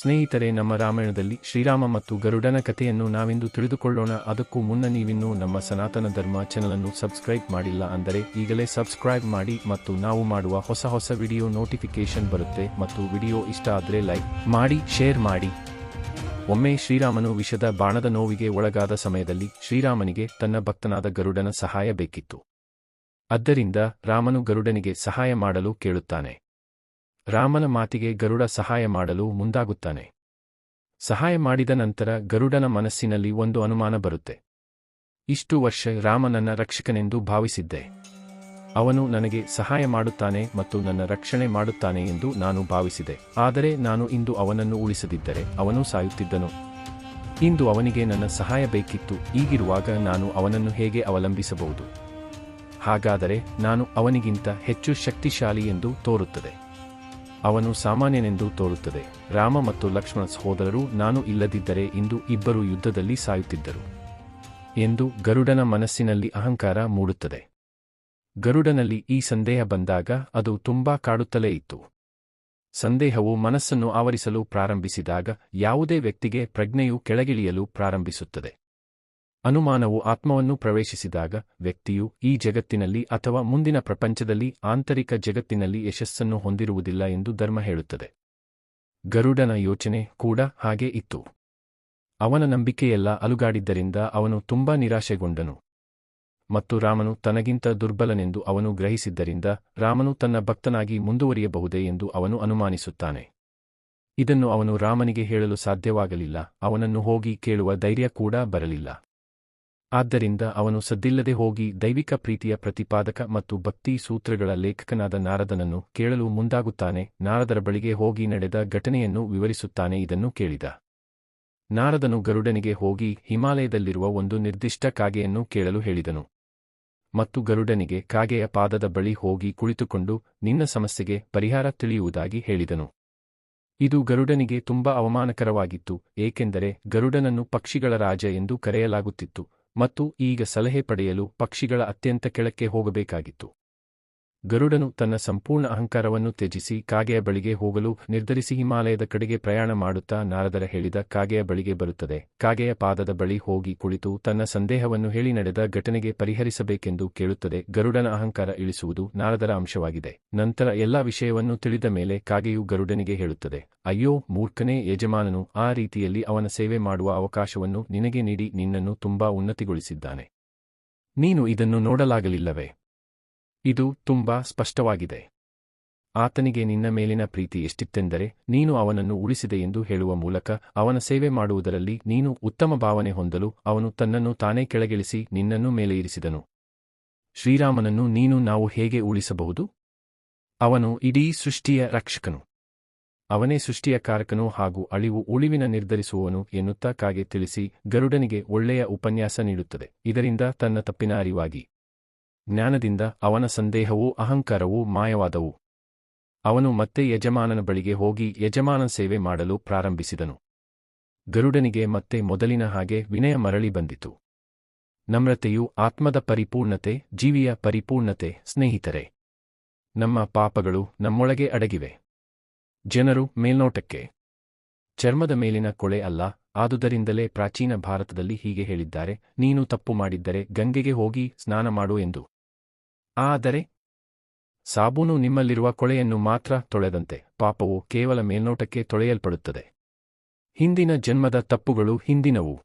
ಸ್ನೇಹಿತರೆ, ನಮ್ಮ ರಾಮಾಯಣದಲ್ಲಿ ಶ್ರೀರಾಮ ಮತ್ತು ಗರುಡನ ಕಥೆಯನ್ನು ನಾವಿಂದು ತಿಳಿದುಕೊಳ್ಳೋಣ. ಅದಕ್ಕೂ ಮುನ್ನ ನೀವಿನ್ನೂ ನಮ್ಮ ಸನಾತನ ಧರ್ಮ ಚಾನಲ್ ಅನ್ನು ಸಬ್ಸ್ಕ್ರೈಬ್ ಮಾಡಿಲ್ಲ ಅಂದರೆ ಈಗಲೇ ಸಬ್ಸ್ಕ್ರೈಬ್ ಮಾಡಿ ಮತ್ತು ನಾವು ಮಾಡುವ ಹೊಸ ಹೊಸ ವಿಡಿಯೋ ನೋಟಿಫಿಕೇಶನ್ ಬರುತ್ತೆ ಮತ್ತು ವಿಡಿಯೋ ಇಷ್ಟ ಆದರೆ ಲೈಕ್ ಮಾಡಿ, ಶೇರ್ ಮಾಡಿ. ಒಮ್ಮೆ ಶ್ರೀರಾಮನು ವಿಷದ ಬಾಣದ ನೋವಿಗೆ ಒಳಗಾದ ಸಮಯದಲ್ಲಿ ಶ್ರೀರಾಮನಿಗೆ ತನ್ನ ಭಕ್ತನಾದ ಗರುಡನ ಸಹಾಯ ಬೇಕಿತ್ತು. ಆದ್ದರಿಂದ ರಾಮನು ಗರುಡನಿಗೆ ಸಹಾಯ ಮಾಡಲು ಕೇಳುತ್ತಾನೆ. ರಾಮನ ಮಾತಿಗೆ ಗರುಡ ಸಹಾಯ ಮಾಡಲು ಮುಂದಾಗುತ್ತಾನೆ. ಸಹಾಯ ಮಾಡಿದ ನಂತರ ಗರುಡನ ಮನಸ್ಸಿನಲ್ಲಿ ಒಂದು ಅನುಮಾನ ಬರುತ್ತೆ. ಇಷ್ಟು ವರ್ಷ ರಾಮನನ್ನ ರಕ್ಷಕನೆಂದು ಭಾವಿಸಿದ್ದೆ. ಅವನು ನನಗೆ ಸಹಾಯ ಮಾಡುತ್ತಾನೆ ಮತ್ತು ನನ್ನ ರಕ್ಷಣೆ ಮಾಡುತ್ತಾನೆ ಎಂದು ನಾನು ಭಾವಿಸಿದೆ. ಆದರೆ ನಾನು ಇಂದು ಅವನನ್ನು ಉಳಿಸದಿದ್ದರೆ ಅವನು ಸಾಯುತ್ತಿದ್ದನು. ಇಂದು ಅವನಿಗೆ ನನ್ನ ಸಹಾಯ ಬೇಕಿತ್ತು. ಈಗಿರುವಾಗ ನಾನು ಅವನನ್ನು ಹೇಗೆ ಅವಲಂಬಿಸಬಹುದು? ಹಾಗಾದರೆ ನಾನು ಅವನಿಗಿಂತ ಹೆಚ್ಚು ಶಕ್ತಿಶಾಲಿ ಎಂದು ತೋರುತ್ತದೆ. ಅವನು ಸಾಮಾನ್ಯನೆಂದು ತೋರುತ್ತದೆ. ರಾಮ ಮತ್ತು ಲಕ್ಷ್ಮಣ ಸಹೋದರರು, ನಾನು ಇಲ್ಲದಿದ್ದರೆ ಇಂದು ಇಬ್ಬರು ಯುದ್ಧದಲ್ಲಿ ಸಾಯುತ್ತಿದ್ದರು ಎಂದು ಗರುಡನ ಮನಸ್ಸಿನಲ್ಲಿ ಅಹಂಕಾರ ಮೂಡುತ್ತದೆ. ಗರುಡನಲ್ಲಿ ಈ ಸಂದೇಹ ಬಂದಾಗ ಅದು ತುಂಬಾ ಕಾಡುತ್ತಲೇ ಇತ್ತು. ಸಂದೇಹವು ಮನಸ್ಸನ್ನು ಆವರಿಸಲು ಪ್ರಾರಂಭಿಸಿದಾಗ ಯಾವುದೇ ವ್ಯಕ್ತಿಗೆ ಪ್ರಜ್ಞೆಯು ಕೆಳಗಿಳಿಯಲು ಪ್ರಾರಂಭಿಸುತ್ತದೆ. ಅನುಮಾನವು ಆತ್ಮವನ್ನು ಪ್ರವೇಶಿಸಿದಾಗ ವ್ಯಕ್ತಿಯು ಈ ಜಗತ್ತಿನಲ್ಲಿ ಅಥವಾ ಮುಂದಿನ ಪ್ರಪಂಚದಲ್ಲಿ ಆಂತರಿಕ ಜಗತ್ತಿನಲ್ಲಿ ಯಶಸ್ಸನ್ನು ಹೊಂದಿರುವುದಿಲ್ಲ ಎಂದು ಧರ್ಮ ಹೇಳುತ್ತದೆ. ಗರುಡನ ಯೋಚನೆ ಕೂಡ ಹಾಗೆ ಇತ್ತು. ಅವನ ನಂಬಿಕೆಯೆಲ್ಲ ಅಲುಗಾಡಿದ್ದರಿಂದ ಅವನು ತುಂಬಾ ನಿರಾಶೆಗೊಂಡನು. ಮತ್ತು ರಾಮನು ತನಗಿಂತ ದುರ್ಬಲನೆಂದು ಅವನು ಗ್ರಹಿಸಿದ್ದರಿಂದ ರಾಮನು ತನ್ನ ಭಕ್ತನಾಗಿ ಮುಂದುವರಿಯಬಹುದೇ ಎಂದು ಅವನು ಅನುಮಾನಿಸುತ್ತಾನೆ. ಇದನ್ನು ಅವನು ರಾಮನಿಗೆ ಹೇಳಲು ಸಾಧ್ಯವಾಗಲಿಲ್ಲ, ಅವನನ್ನು ಹೋಗಿ ಕೇಳುವ ಧೈರ್ಯ ಕೂಡ ಬರಲಿಲ್ಲ. ಆದ್ದರಿಂದ ಅವನು ಸದ್ದಿಲ್ಲದೆ ಹೋಗಿ ದೈವಿಕ ಪ್ರೀತಿಯ ಪ್ರತಿಪಾದಕ ಮತ್ತು ಭಕ್ತಿ ಸೂತ್ರಗಳ ಲೇಖಕನಾದ ನಾರದನನ್ನು ಕೇಳಲು ಮುಂದಾಗುತ್ತಾನೆ, ನಾರದರ ಬಳಿಗೆ ಹೋಗಿ ನಡೆದ ಘಟನೆಯನ್ನು ವಿವರಿಸುತ್ತಾನೆ ಇದನ್ನು ಕೇಳಿದ. ನಾರದನು ಗರುಡನಿಗೆ ಹೋಗಿ ಹಿಮಾಲಯದಲ್ಲಿರುವ ಒಂದು ನಿರ್ದಿಷ್ಟ ಕಾಗೆಯನ್ನು ಕೇಳಲು ಹೇಳಿದನು. ಮತ್ತು ಗರುಡನಿಗೆ ಕಾಗೆಯ ಪಾದದ ಬಳಿ ಹೋಗಿ ಕುಳಿತುಕೊಂಡು ನಿನ್ನ ಸಮಸ್ಯೆಗೆ ಪರಿಹಾರ ತಿಳಿಯುವುದಾಗಿ ಹೇಳಿದನು. ಇದು ಗರುಡನಿಗೆ ತುಂಬಾ ಅವಮಾನಕರವಾಗಿತ್ತು, ಏಕೆಂದರೆ ಗರುಡನನ್ನು ಪಕ್ಷಿಗಳ ರಾಜ ಎಂದು ಕರೆಯಲಾಗುತ್ತಿತ್ತು ಮತ್ತು ಈಗ ಸಲಹೆ ಪಡೆಯಲು ಪಕ್ಷಿಗಳ ಅತ್ಯಂತ ಕೆಳಕ್ಕೆ ಹೋಗಬೇಕಾಗಿತ್ತು. ಗರುಡನು ತನ್ನ ಸಂಪೂರ್ಣ ಅಹಂಕಾರವನ್ನು ತ್ಯಜಿಸಿ ಕಾಗೆಯ ಬಳಿಗೆ ಹೋಗಲು ನಿರ್ಧರಿಸಿ ಹಿಮಾಲಯದ ಕಡೆಗೆ ಪ್ರಯಾಣ ಮಾಡುತ್ತಾ ನಾರದರ ಹೇಳಿದ ಕಾಗೆಯ ಬಳಿಗೆ ಬರುತ್ತದೆ. ಕಾಗೆಯ ಪಾದದ ಬಳಿ ಹೋಗಿ ಕುಳಿತು ತನ್ನ ಸಂದೇಹವನ್ನು ಹೇಳಿ ನಡೆದ ಘಟನೆಗೆ ಪರಿಹರಿಸಬೇಕೆಂದು ಕೇಳುತ್ತದೆ. ಗರುಡನ ಅಹಂಕಾರ ಇಳಿಸುವುದು ನಾರದರ ಅಂಶವಾಗಿದೆ. ನಂತರ ಎಲ್ಲಾ ವಿಷಯವನ್ನು ತಿಳಿದ ಮೇಲೆ ಕಾಗೆಯು ಗರುಡನಿಗೆ ಹೇಳುತ್ತದೆ, ಅಯ್ಯೋ, ಮೂರ್ಖನೇ ಯಜಮಾನನು, ಆ ರೀತಿಯಲ್ಲಿ ಅವನ ಸೇವೆ ಮಾಡುವ ಅವಕಾಶವನ್ನು ನಿನಗೆ ನೀಡಿ ನಿನ್ನನ್ನು ತುಂಬಾ ಉನ್ನತಿಗೊಳಿಸಿದ್ದಾನೆ. ನೀನು ಇದನ್ನು ನೋಡಲಾಗಲಿಲ್ಲವೇ? ಇದು ತುಂಬಾ ಸ್ಪಷ್ಟವಾಗಿದೆ. ಆತನಿಗೆ ನಿನ್ನ ಮೇಲಿನ ಪ್ರೀತಿ ಎಷ್ಟಿತ್ತೆಂದರೆ, ನೀನು ಅವನನ್ನು ಉಳಿಸಿದೆ ಎಂದು ಹೇಳುವ ಮೂಲಕ ಅವನ ಸೇವೆ ಮಾಡುವುದರಲ್ಲಿ ನೀನು ಉತ್ತಮ ಭಾವನೆ ಹೊಂದಲು ಅವನು ತನ್ನನ್ನು ತಾನೇ ಕೆಳಗಿಳಿಸಿ ನಿನ್ನನ್ನು ಮೇಲೆ ಇರಿಸಿದನು. ಶ್ರೀರಾಮನನ್ನು ನೀನು ನಾವು ಹೇಗೆ ಉಳಿಸಬಹುದು? ಅವನು ಇಡೀ ಸೃಷ್ಟಿಯ ರಕ್ಷಕನು. ಅವನೇ ಸೃಷ್ಟಿಯ ಕಾರಕನು ಹಾಗೂ ಅಳಿವು ಉಳಿವಿನ ನಿರ್ಧರಿಸುವವನು ಎನ್ನುತ್ತಾ ಕಾಗೆ ತಿಳಿಸಿ ಗರುಡನಿಗೆ ಒಳ್ಳೆಯ ಉಪನ್ಯಾಸ ನೀಡುತ್ತದೆ. ಇದರಿಂದ ತನ್ನ ತಪ್ಪಿನ ಅರಿವಾಗಿ ಜ್ಞಾನದಿಂದ ಅವನ ಸಂದೇಹವೂ ಅಹಂಕಾರವೂ ಮಾಯವಾದವು. ಅವನು ಮತ್ತೆ ಯಜಮಾನನ ಬಳಿಗೆ ಹೋಗಿ ಯಜಮಾನ ಸೇವೆ ಮಾಡಲು ಪ್ರಾರಂಭಿಸಿದನು. ಗರುಡನಿಗೆ ಮತ್ತೆ ಮೊದಲಿನ ಹಾಗೆ ವಿನಯ ಮರಳಿ ಬಂದಿತು. ನಮ್ರತೆಯು ಆತ್ಮದ ಪರಿಪೂರ್ಣತೆ, ಜೀವಿಯ ಪರಿಪೂರ್ಣತೆ, ಸ್ನೇಹಿತರೆ. ನಮ್ಮ ಪಾಪಗಳು ನಮ್ಮೊಳಗೆ ಅಡಗಿವೆ. ಜನರು ಮೇಲ್ನೋಟಕ್ಕೆ. ಚರ್ಮದ ಮೇಲಿನ ಕೊಳೆ ಅಲ್ಲ, ಆದುದರಿಂದಲೇ ಪ್ರಾಚೀನ ಭಾರತದಲ್ಲಿ ಹೀಗೆ ಹೇಳಿದ್ದಾರೆ, ನೀನು ತಪ್ಪು ಮಾಡಿದ್ದರೆ ಗಂಗೆಗೆ ಹೋಗಿ ಸ್ನಾನ ಮಾಡು ಎಂದು. ಆದರೆ ಸಾಬೂನು ನಿಮ್ಮಲ್ಲಿರುವ ಕೊಳೆಯನ್ನು ಮಾತ್ರ ತೊಳೆದಂತೆ ಪಾಪವು ಕೇವಲ ಮೇಲ್ನೋಟಕ್ಕೆ ತೊಳೆಯಲ್ಪಡುತ್ತದೆ. ಹಿಂದಿನ ಜನ್ಮದ ತಪ್ಪುಗಳು ಹಿಂದಿನವು.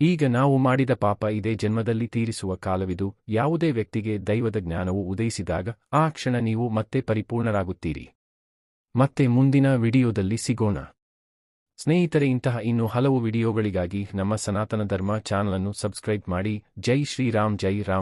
ಈಗ ನಾವು ಮಾಡಿದ ಪಾಪ ಇದೇ ಜನ್ಮದಲ್ಲಿ ತೀರಿಸುವ ಕಾಲವಿದು, ಯಾವುದೇ ವ್ಯಕ್ತಿಗೆ ದೈವದ ಜ್ಞಾನವು ಉದಯಿಸಿದಾಗ ಆ ಕ್ಷಣ ನೀವು ಮತ್ತೆ ಪರಿಪೂರ್ಣರಾಗುತ್ತೀರಿ. ಮತ್ತೆ ಮುಂದಿನ ವಿಡಿಯೋದಲ್ಲಿ ಸಿಗೋಣ. ಸ್ನೇಹಿತರೆ, ಇಂತಹ ಇನ್ನೂ ಹಲವು ವಿಡಿಯೋಗಳಿಗಾಗಿ ನಮ್ಮ ಸನಾತನ ಧರ್ಮ ಚಾನಲನ್ನು ಸಬ್ಸ್ಕ್ರೈಬ್ ಮಾಡಿ. ಜೈ ಶ್ರೀರಾಮ್ ಜೈ ರಾಮ್.